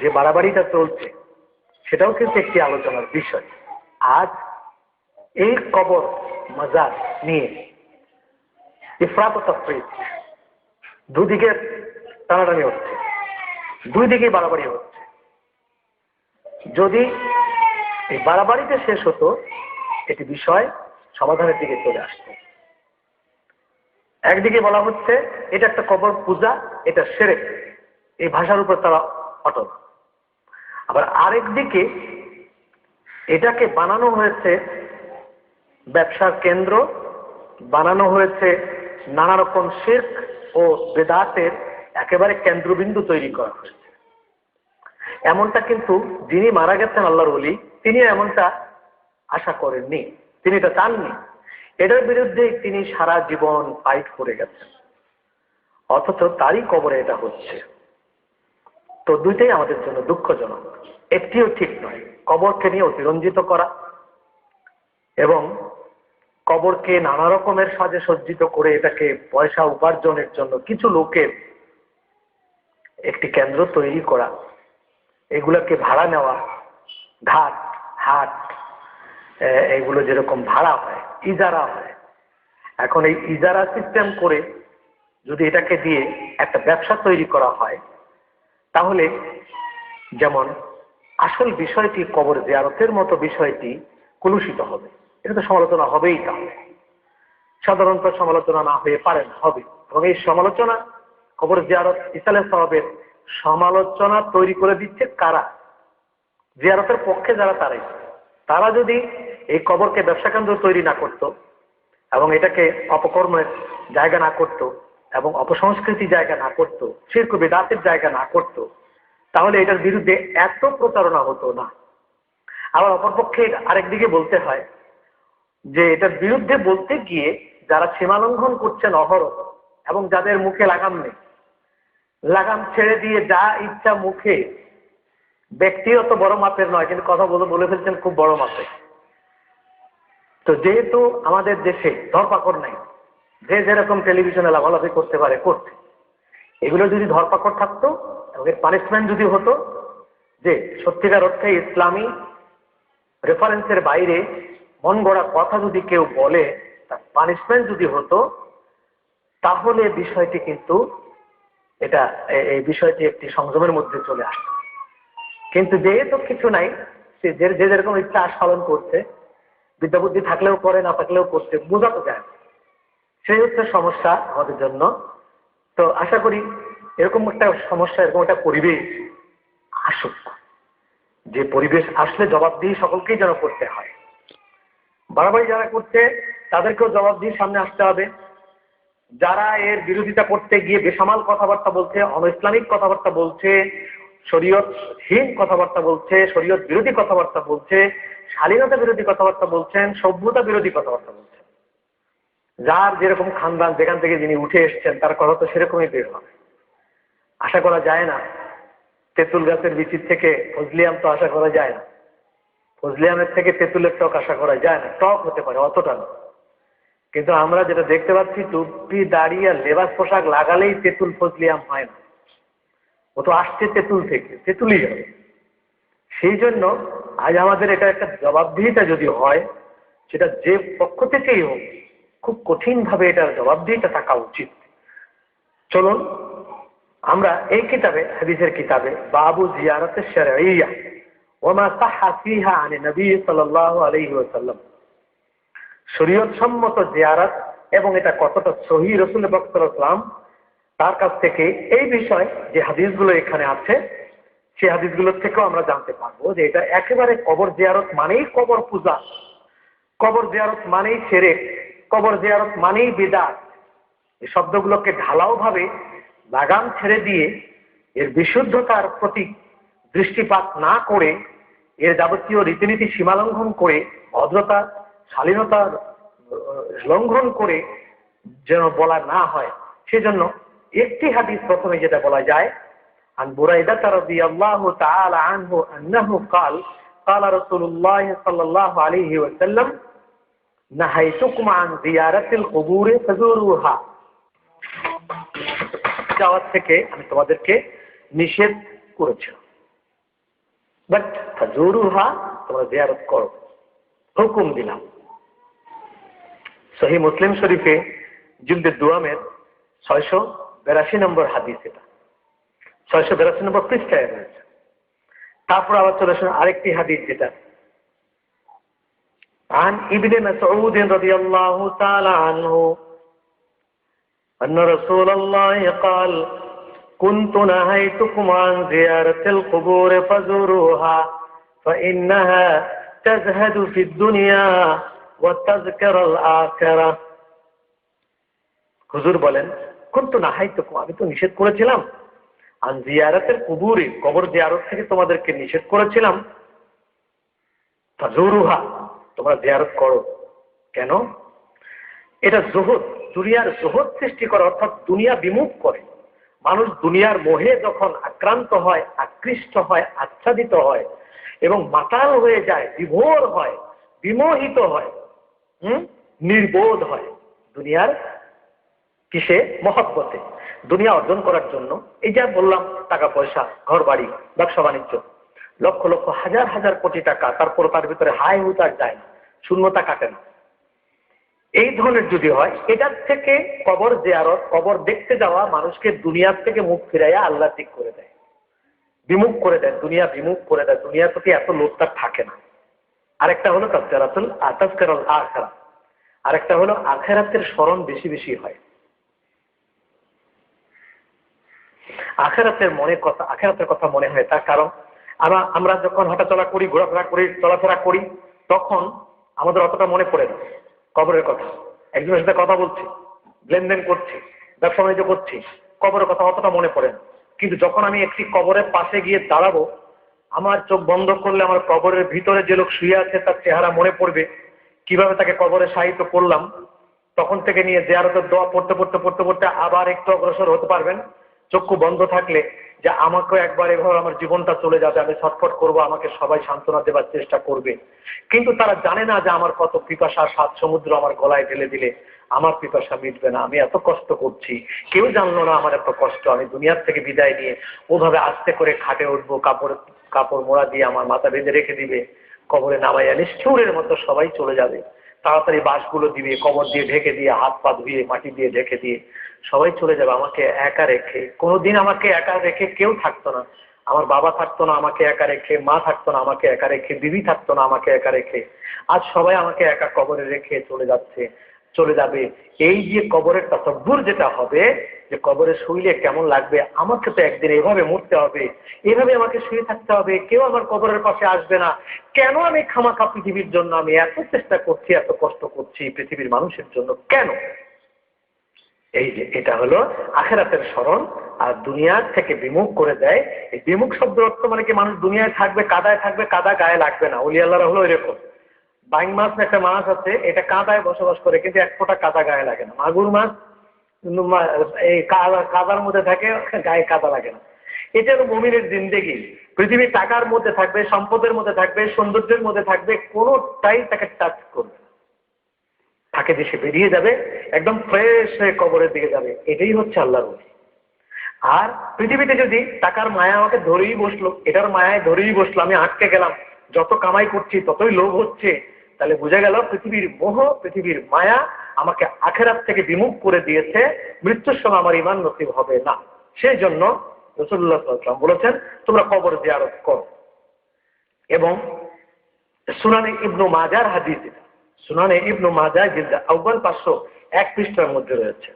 যে বাড়াবাড়িটা চলছে, সেটাও কিন্তু একটি আলোচনার বিষয়। আজ এই কবর, মজার নিয়ে ইফরাত দুদিকে টানাটানি হচ্ছে, দুই দিকে বাড়াবাড়ি হচ্ছে। যদি এই বাড়াবাড়িতে শেষ হতো এটি বিষয় সমাধানের দিকে চলে আসতো। একদিকে বলা হচ্ছে, এটা একটা কবর পূজা, এটা সেরে এই ভাষার উপর তারা অটল। আবার আরেক দিকে এটাকে বানানো হয়েছে ব্যবসার কেন্দ্র, বানানো হয়েছে নানা রকম শেখ ও বেদাতের একেবারে কেন্দ্রবিন্দু তৈরি করা হয়েছে। এমনটা কিন্তু যিনি মারা গেছেন, আল্লাহর অলি তিনি এমনটা আশা করেননি, তিনি এটা চাননি। এটার বিরুদ্ধে তিনি সারা জীবন ফাইট করে গেছেন। অথচ তারই কবরে এটা হচ্ছে। তো দুইটাই আমাদের জন্য দুঃখজনক। একটিও ঠিক নয়, কবরকে নিয়ে অতিরঞ্জিত করা এবং কবরকে নানা রকমের সাজে সজ্জিত করে এটাকে পয়সা উপার্জনের জন্য কিছু লোকের একটি কেন্দ্র তৈরি করা, এগুলোকে ভাড়া নেওয়া, ঘাট, হাট এগুলো যেরকম ভাড়া হয়, ইজারা হয়। এখন এই ইজারা সিস্টেম করে যদি এটাকে দিয়ে একটা ব্যবসা তৈরি করা হয় তাহলে যেমন আসল বিষয়টি কবর জিয়ারতের মতো বিষয়টি কলুষিত হবে। এটা তো সমালোচনা হবেই তাহলে। সাধারণত সমালোচনা না হয়ে পারে না, হবে। এবং এই সমালোচনা কবর জিয়ারত ইসালে সাহাবের সমালোচনা তৈরি করে দিচ্ছে কারা? জিয়ারতের পক্ষে যারা তারাই। তারা যদি এই কবরকে ব্যবসা কেন্দ্র তৈরি না করত এবং এটাকে অপকর্মের জায়গা না করত এবং অপসংস্কৃতি জায়গা না করত শির্ক বেদাতের জায়গা না করত, তাহলে এটার বিরুদ্ধে এত প্রতারণা হতো না। আবার অপরপক্ষে আরেকদিকে বলতে হয় যে, এটার বিরুদ্ধে বলতে গিয়ে যারা সীমালঙ্ঘন করছেন অহরহ এবং যাদের মুখে লাগাম নেই, লাগাম ছেড়ে দিয়ে যা ইচ্ছা মুখে, ব্যক্তিগত বড় মাপের নয়, কিন্তু কথা বলে বলে ফেলছেন খুব বড় মাপের। তো যেহেতু আমাদের দেশে ধরপাকড় নাই যে যেরকম টেলিভিশনে লাভালাভি করতে পারে করছে এগুলো যদি ধরপাকড় থাকতো, এবং পানিশমেন্ট যদি হতো, যে সত্যিকার অর্থে ইসলামী রেফারেন্সের বাইরে মন গড়া কথা যদি কেউ বলে, তার পানিশমেন্ট যদি হতো, তাহলে বিষয়টি কিন্তু এটা এই বিষয়টি একটি সংযমের মধ্যে চলে আসতো। কিন্তু যেহেতু কিছু নাই, সে যে যেরকম ইচ্ছা আস্ফালন করছে, বিদ্যাবুদ্ধি থাকলেও করে, না থাকলেও করছে, বোঝা তো যায় সেই হচ্ছে সমস্যা আমাদের জন্য। তো আশা করি এরকম একটা সমস্যা, এরকম একটা পরিবেশ আসুক। যে পরিবেশ আসলে জবাব জবাবদিহি সকলকেই যেন করতে হয়। বাড়াবাড়ি যারা করছে, তাদেরকেও জবাবদিহির সামনে আসতে হবে। যারা এর বিরোধিতা করতে গিয়ে বেসামাল কথাবার্তা বলছে অন ইসলামিক কথাবার্তা বলছে, শরীয়তহীন কথাবার্তা বলছে, শরীয়ত বিরোধী কথাবার্তা বলছে, শালীনতা বিরোধী কথাবার্তা বলছেন, সভ্যতা বিরোধী কথাবার্তা বলছেন। যার যেরকম খানদান যেখান থেকে যিনি উঠে এসছেন, তার কথা তো সেরকমই বের হবে। আশা করা যায় না। তেঁতুল গাছের বিচির থেকে ফজলিয়াম তো আশা করা যায় না। ফজলিয়ামের থেকে তেঁতুলের টক আশা করা যায় না। টক হতে পারে, অতটা না। কিন্তু আমরা যেটা দেখতে পাচ্ছি, টুপি দাঁড়িয়ে লেবাস পোশাক লাগালেই তেঁতুল ফজলিয়াম হয় না। ও তো আসছে তেঁতুল থেকে, তেঁতুলই হবে। সেই জন্য আজ আমাদের এটা একটা জবাবদিহিতা যদি হয়, সেটা যে পক্ষ থেকেই হোক খুব কঠিনভাবে এটার জবাব জবাবদিহিতা থাকা উচিত। চলুন, আমরা এই কিতাবে, হাদিসের কিতাবে, বাবু জিয়ারতের শরঈয়া, ওমা সাহা ফিহা সম্মত জিয়ারত এবং এটা কতটা সহি রসুল বক্তরাম তার কাছ থেকে এই বিষয় যে হাদিসগুলো এখানে আছে সেই হাদিসগুলোর থেকেও আমরা জানতে পারব যে এটা একেবারে কবর জিয়ারত মানেই কবর পূজা। কবর জিয়ারত মানেই ছেড়ে কবর জিয়ারত মানেই বিদাত এই শব্দগুলোকে ঢালাও ভাবে লাগাম ছেড়ে দিয়ে এর বিশুদ্ধতার প্রতি দৃষ্টিপাত না করে এর যাবতীয় রীতিনীতি সীমালঙ্ঘন করে ভদ্রতা শালীনতা লঙ্ঘন করে যেন বলা না হয় সেজন্য একটি হাদিস প্রথমে যেটা বলা যায় عن بريدة رضي الله تعالى عنه أنه قال قال رسول الله صلى الله عليه وسلم নাহাইতুকুম عن জিয়ারাতিল القبور فزوروها. যাওয়ার থেকে আমি তোমাদেরকে নিষেধ করেছি বাট ফাজুরুহা তোমরা জিয়ারত করো। হুকুম দিলাম। সহি মুসলিম শরীফে জিলদের দুয়ামের ছয়শো বিরাশি নম্বর হাদিস এটা। ছয়শো বিরাশি নম্বর পৃষ্ঠায় রয়েছে। তারপর আবার চলে আসুন আরেকটি হাদিস যেটা عن ابن مسعود رضي الله تعالى عنه أن رسول الله قال كنت نهيتكم عن زيارة القبور فزوروها فإنها تزهد في الدنيا وتذكر الآخرة হুজুর বলেন কিন্তু না হাইতুকুম আমি তো নিষেধ করেছিলাম আন জিয়ারতের কুবুরে কবর জিয়ারত থেকে তোমাদেরকে নিষেধ করেছিলাম ফাজুরুহা তোমরা জিয়ারত করো। কেন? এটা জোহদ, দুনিয়ার জোহদ সৃষ্টি করে, অর্থাৎ দুনিয়া বিমুখ করে। মানুষ দুনিয়ার মোহে যখন আক্রান্ত হয়, আকৃষ্ট হয়, আচ্ছাদিত হয় এবং মাতাল হয়ে যায়, বিভোর হয়, বিমোহিত হয়, হম? নির্বোধ হয় দুনিয়ার কিসে? মহব্বতে। দুনিয়া অর্জন করার জন্য। এই যা বললাম, টাকা, পয়সা ঘর বাড়ি ব্যবসা, বাণিজ্য, লক্ষ লক্ষ, হাজার হাজার কোটি টাকা তারপর তার ভিতরে হাই হুতার যায় না। শূন্যতা কাটে না। এই ধরনের যদি হয়, এটার থেকে কবর জিয়ারত, কবর দেখতে যাওয়া মানুষকে দুনিয়ার থেকে মুখ ফিরাইয়া আল্লাহ ঠিক করে দেয়। বিমুখ করে দেয়, দুনিয়া বিমুখ করে দেয়, দুনিয়ার প্রতি এত তার থাকে না। আরেকটা হলো তাজকারাতুল আতাজকারাল আখেরা। আরেকটা হলো আখেরাতের স্মরণ বেশি বেশি হয়। আখেরাতের মনে কথা আখেরাতের কথা মনে হয় তার কারণ, আমরা আমরা যখন হাঁটাচলা করি, ঘোরাফেরা করি, চলাফেরা করি, তখন আমাদের অতটা মনে পড়ে না। কবরের কথা। একজনের সাথে কথা বলছি, লেনদেন করছি, ব্যবসা বাণিজ্য করছি, কবরের কথা অতটা মনে পড়ে না। কিন্তু যখন আমি একটি কবরের পাশে গিয়ে দাঁড়াবো, আমার চোখ বন্ধ করলে আমার কবরের ভিতরে যে লোক শুয়ে আছে, তার চেহারা মনে পড়বে। কীভাবে তাকে কবরে সাহিত্য করলাম? তখন থেকে নিয়ে জেয়ারতের দোয়া পড়তে পড়তে পড়তে পড়তে আবার একটু অগ্রসর হতে পারবেন। চক্ষু বন্ধ থাকলে যে আমাকেও একবার এভাবে আমার জীবনটা চলে যাবে, আমি ছটফট করব, আমাকে সবাই সান্ত্বনা দেবার চেষ্টা করবে। কিন্তু তারা জানে না যে আমার কত পিপাসা, সাত সমুদ্র আমার গলায় ঢেলে দিলে আমার পিপাসা মিটবে না। আমি এত কষ্ট করছি। কেউ জানলো না আমার এত কষ্ট। আমি দুনিয়ার থেকে বিদায় নিয়ে ওভাবে আস্তে করে খাটে উঠবো, কাপড় কাপড় মোড়া দিয়ে আমার মাথা বেঁধে রেখে দিবে, কবরে নামাইয়া নিষ্ঠুরের মতো সবাই চলে যাবে। তাড়াতাড়ি বাঁশগুলো দিবে, কবর দিয়ে ঢেকে দিয়ে, হাত পা ধুয়ে, মাটি দিয়ে ঢেকে দিয়ে সবাই চলে যাবে, আমাকে একা রেখে। কোনোদিন আমাকে একা রেখে কেউ থাকতো না। আমার বাবা থাকতো না, আমাকে একা রেখে। মা থাকতো না, আমাকে একা রেখে। দিদি থাকতো না, আমাকে একা রেখে। আজ সবাই আমাকে একা কবরে রেখে চলে যাচ্ছে, চলে যাবে। এই যে কবরের তসব্বুর যেটা হবে, যে কবরে শুইলে কেমন লাগবে, আমাকে তো একদিন এভাবে মরতে হবে। এভাবে আমাকে শুয়ে থাকতে হবে। কেউ আমার কবরের পাশে আসবে না। কেন আমি খামাখা পৃথিবীর জন্য আমি এত চেষ্টা করছি, এত কষ্ট করছি পৃথিবীর মানুষের জন্য? কেন? এই যে, এটা হলো আখেরাতের স্মরণ, আর দুনিয়ার থেকে বিমুখ করে দেয়। এই বিমুখ শব্দ অর্থ মানে কি মানুষ দুনিয়ায় থাকবে, কাদায় থাকবে, কাদা গায়ে লাগবে না। অলি আল্লাহরা হলো এরকম। বাইং মাছ একটা মাছ আছে, এটা কাদায় বসবাস করে, কিন্তু এক ফোঁটা কাদা গায়ে লাগে না। মাগুর মাছ এই কাদার মধ্যে থাকে, গায়ে কাদা লাগে না। এটা হলো মমিনের জিন্দেগি। পৃথিবী টাকার মধ্যে থাকবে, সম্পদের মধ্যে থাকবে, সৌন্দর্যের মধ্যে থাকবে, কোনোটাই তাকে টাচ করবে না। থাকে যে সে বেরিয়ে যাবে, একদম ফ্রেশ হয়ে কবরের দিকে যাবে। এটাই হচ্ছে আল্লাহর ওলি আর পৃথিবীতে যদি টাকার মায়া আমাকে ধরেই বসল, এটার মায়ায় ধরেই বসল, আমি আটকে গেলাম, যত কামাই করছি, ততই লোভ হচ্ছে, তাহলে বোঝা গেল পৃথিবীর মোহ, পৃথিবীর মায়া আমাকে আখেরাত থেকে বিমুখ করে দিয়েছে, মৃত্যুর সময় আমার ইমান নসিব হবে না। সেই জন্য রসুল্লাহ সাল্লাম বলেছেন, তোমরা কবর জিয়ারত করো। এবং সুনানে ইবনু মাজার হাদিস। সুনানে ইবনু মাজা জিলদা আউ্বাল পাঁচশো এক পৃষ্ঠার মধ্যে রয়েছে।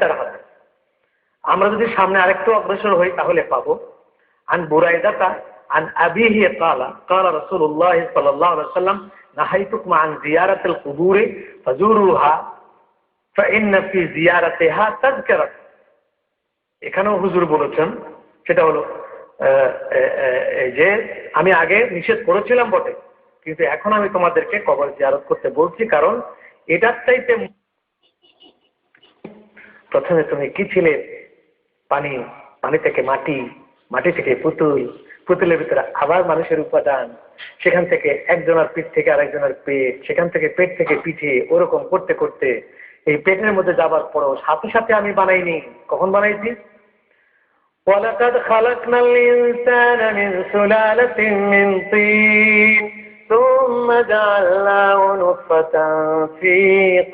তার হাতে। আমরা যদি সামনে আরেকটু অগ্রসর হই, তাহলে পাবো, আন বুরাইদাতা ফাইন্না ফি জিয়ারাতিহা তাযকিরা এখানেও হুজুর বলেছেন, সেটা হলো যে আমি আগে নিষেধ করেছিলাম বটে কিন্তু এখন আমি তোমাদেরকে কবর জিয়ারত করতে বলছি কারণ এটার চাইতে প্রথমে তুমি কি ছিলে পানি পানি থেকে মাটি মাটি থেকে পুতুল পুতুলের ভিতরে আবার মানুষের উপাদান সেখান থেকে একজনের পিঠ থেকে আরেকজনের পেট সেখান থেকে পেট থেকে পিঠে ওরকম করতে করতে এই পেটের মধ্যে যাবার পরও সাথে সাথে আমি বানাইনি কখন বানাইছি ولقد خلقنا الإنسان من سلالة من طين ثم جعلناه نطفة في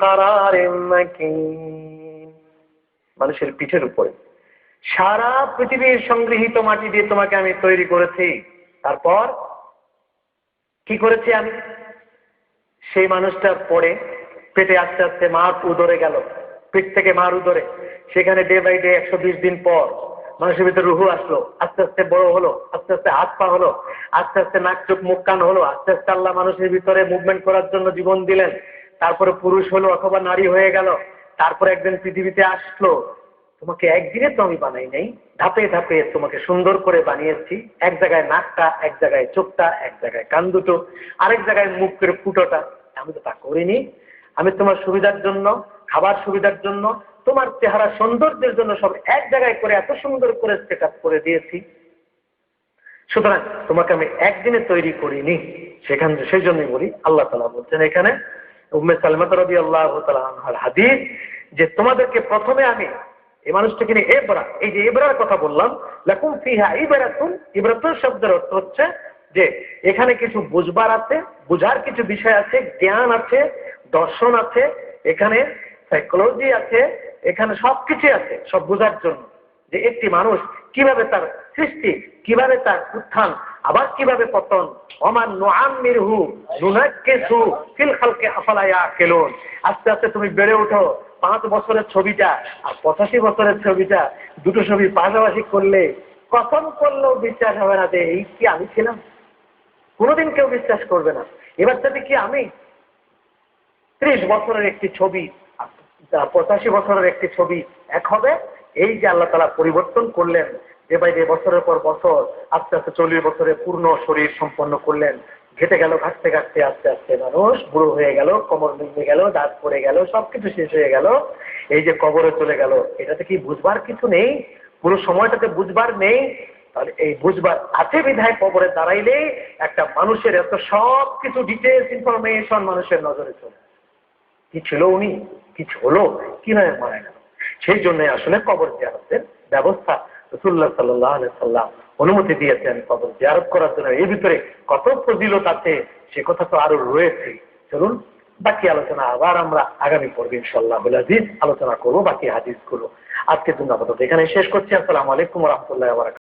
قرار مكين মানুষের পিঠের উপরে সারা পৃথিবীর সংগৃহীত মাটি দিয়ে তোমাকে আমি তৈরি করেছি তারপর কি করেছি আমি সেই মানুষটার পরে পেটে আস্তে আস্তে মার উদরে গেল পেট থেকে মার উদরে সেখানে ডে বাই ডে একশো বিশ দিন পর মানুষের ভিতরে রুহু আসলো, আস্তে আস্তে বড় হলো, আস্তে আস্তে হাত পা হলো, আস্তে আস্তে নাক চোখ মুখ কান হলো, আস্তে আস্তে আল্লাহ মানুষের ভিতরে মুভমেন্ট করার জন্য জীবন দিলেন। তারপরে পুরুষ হলো অথবা নারী হয়ে গেল। তারপরে একদিন পৃথিবীতে আসলো, তোমাকে একদিনে তো আমি বানাই নাই, ধাপে ধাপে তোমাকে সুন্দর করে বানিয়েছি। এক জায়গায় নাকটা, এক জায়গায় চোখটা, এক জায়গায় কান দুটো, আরেক জায়গায় মুখের ফুটোটা। আমি তো তা করিনি। আমি তোমার সুবিধার জন্য, খাবার সুবিধার জন্য তোমার চেহারা সৌন্দর্যের জন্য সব এক জায়গায় করে এত সুন্দর করে সেট করে দিয়েছি। সুতরাং তোমাকে আমি একদিনে তৈরি করিনি, সেখান সেই জন্যই বলি, আল্লাহ তালা বলছেন এখানে, উম্মে সালমাত রবি আল্লাহ তালার হাদিস, যে তোমাদেরকে প্রথমে আমি, এই মানুষটাকে নিয়ে এবরা এই যে এবরার কথা বললাম, লাকুম ফিহা ইবরাতুন ইবরাতুন শব্দের অর্থ হচ্ছে যে এখানে কিছু বুঝবার আছে, বুঝার কিছু বিষয় আছে, জ্ঞান আছে, দর্শন আছে, এখানে সাইকোলজি আছে এখানে সবকিছু আছে, সব বোঝার জন্য যে একটি মানুষ কীভাবে তার সৃষ্টি, কীভাবে তার উত্থান, আবার কীভাবে পতন। অমান নোয়াম মিরহু নুনাক্কেসু ফিল খালকে কেলুন আস্তে আস্তে তুমি বেড়ে ওঠো, পাঁচ বছরের ছবিটা আর পঁচাশি বছরের ছবিটা, দুটো ছবি পাশাপাশি করলে কখন করলেও বিশ্বাস হবে না যে এই কি আমি ছিলাম? কোনোদিন কেউ বিশ্বাস করবে না। এবার যদি কি আমি ত্রিশ বছরের একটি ছবি পঁচাশি বছরের একটি ছবি এক হবে। এই যে আল্লাহ তালা পরিবর্তন করলেন ডে বাই ডে বছরের পর বছর আস্তে আস্তে চল্লিশ বছরে পূর্ণ শরীর সম্পন্ন করলেন, ঘেটে গেল, ঘাটতে ঘাটতে আস্তে আস্তে মানুষ বুড়ো হয়ে গেল, কোমর ভেঙে গেল, দাঁত পড়ে গেল, সবকিছু শেষ হয়ে গেল। এই যে কবরে চলে গেল, এটাতে কি বুঝবার কিছু নেই? পুরো সময়টাতে বুঝবার নেই? তাহলে এই বুঝবার আছে বিধায় কবরে দাঁড়াইলে একটা মানুষের এত সব কিছু ডিটেলস ইনফরমেশন মানুষের নজরে চলে। কি ছিল উনি? কি হলো কীভাবে মারা গেল? সেই জন্য আসলে কবর জিয়ারতের ব্যবস্থা রসুল্লাহ সাল্লাহ সাল্লাম অনুমতি দিয়েছেন কবর জিয়ারত করার জন্য। এর ভিতরে কত ফজিলত আছে সে কথা তো আরও রয়েছে। চলুন, বাকি আলোচনা আবার আমরা আগামী পর্বে ইনশাল্লাহ আলোচনা করব বাকি হাদিসগুলো আজকের জন্য আপাতত এখানে শেষ করছি। আসসালামু আলাইকুম রহমতুল্লাহ